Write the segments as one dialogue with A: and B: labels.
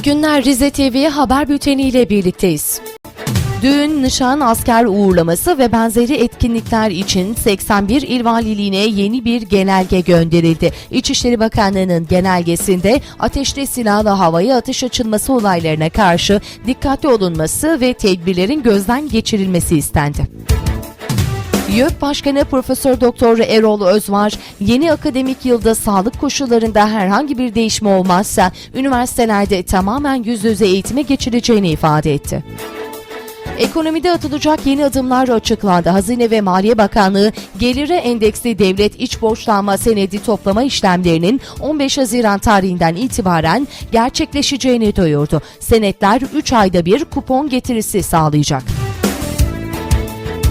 A: İyi günler Rize TV haber bülteni ile birlikteyiz. Düğün, nişan, asker uğurlaması ve benzeri etkinlikler için 81 il valiliğine yeni bir genelge gönderildi. İçişleri Bakanlığı'nın genelgesinde ateşli silahla havaya atış açılması olaylarına karşı dikkatli olunması ve tedbirlerin gözden geçirilmesi istendi. YÖK Başkanı Profesör Doktor Erol Özvar, yeni akademik yılda sağlık koşullarında herhangi bir değişme olmazsa üniversitelerde tamamen yüz yüze eğitime geçileceğini ifade etti. Ekonomide atılacak yeni adımlar açıklandı. Hazine ve Maliye Bakanlığı gelire endeksli devlet iç borçlanma senedi toplama işlemlerinin 15 Haziran tarihinden itibaren gerçekleşeceğini duyurdu. Senetler 3 ayda bir kupon getirisi sağlayacak.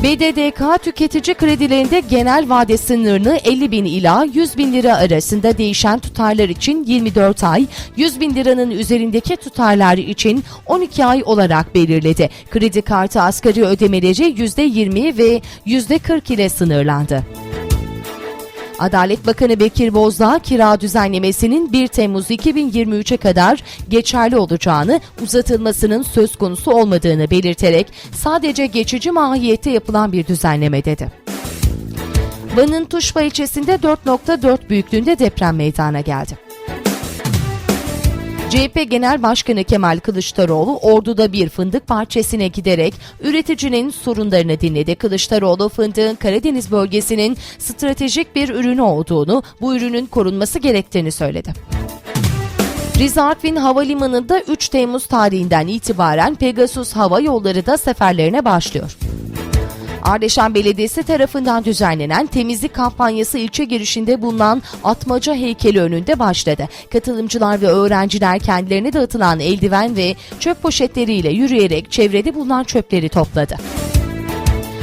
A: BDDK tüketici kredilerinde genel vade sınırını 50 bin ila 100 bin lira arasında değişen tutarlar için 24 ay, 100 bin liranın üzerindeki tutarlar için 12 ay olarak belirledi. Kredi kartı asgari ödemeleri %20 ve %40 ile sınırlandı. Adalet Bakanı Bekir Bozdağ kira düzenlemesinin 1 Temmuz 2023'e kadar geçerli olacağını, uzatılmasının söz konusu olmadığını belirterek sadece geçici mahiyette yapılan bir düzenleme dedi. Van'ın Tuşba ilçesinde 4.4 büyüklüğünde deprem meydana geldi. CHP Genel Başkanı Kemal Kılıçdaroğlu Ordu'da bir fındık bahçesine giderek üreticinin sorunlarını dinledi. Kılıçdaroğlu fındığın Karadeniz bölgesinin stratejik bir ürünü olduğunu, bu ürünün korunması gerektiğini söyledi. Rize Artvin Havalimanı'nda 3 Temmuz tarihinden itibaren Pegasus Hava Yolları da seferlerine başlıyor. Ardeşen Belediyesi tarafından düzenlenen temizlik kampanyası ilçe girişinde bulunan Atmaca heykeli önünde başladı. Katılımcılar ve öğrenciler kendilerine dağıtılan eldiven ve çöp poşetleriyle yürüyerek çevrede bulunan çöpleri topladı.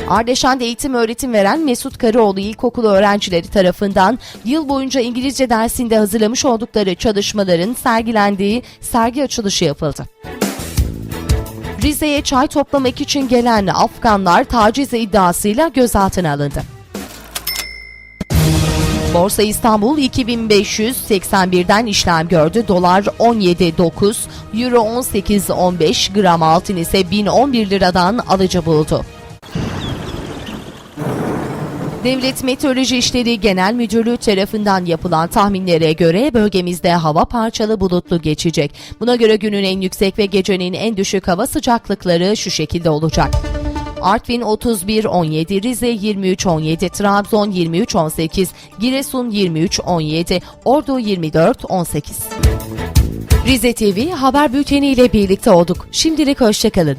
A: Ardeşen'de eğitim öğretim veren Mesut Karaoğlu İlkokulu öğrencileri tarafından yıl boyunca İngilizce dersinde hazırlamış oldukları çalışmaların sergilendiği sergi açılışı yapıldı. Rize'ye çay toplamak için gelen Afganlar taciz iddiasıyla gözaltına alındı. Borsa İstanbul 2581'den işlem gördü. Dolar 17.9, Euro 18.15, gram altın ise 1011 liradan alıcı buldu. Devlet Meteoroloji İşleri Genel Müdürlüğü tarafından yapılan tahminlere göre bölgemizde hava parçalı bulutlu geçecek. Buna göre günün en yüksek ve gecenin en düşük hava sıcaklıkları şu şekilde olacak. Artvin 31-17, Rize 23-17, Trabzon 23-18, Giresun 23-17, Ordu 24-18. Rize TV haber bülteni ile birlikte olduk. Şimdilik hoşçakalın.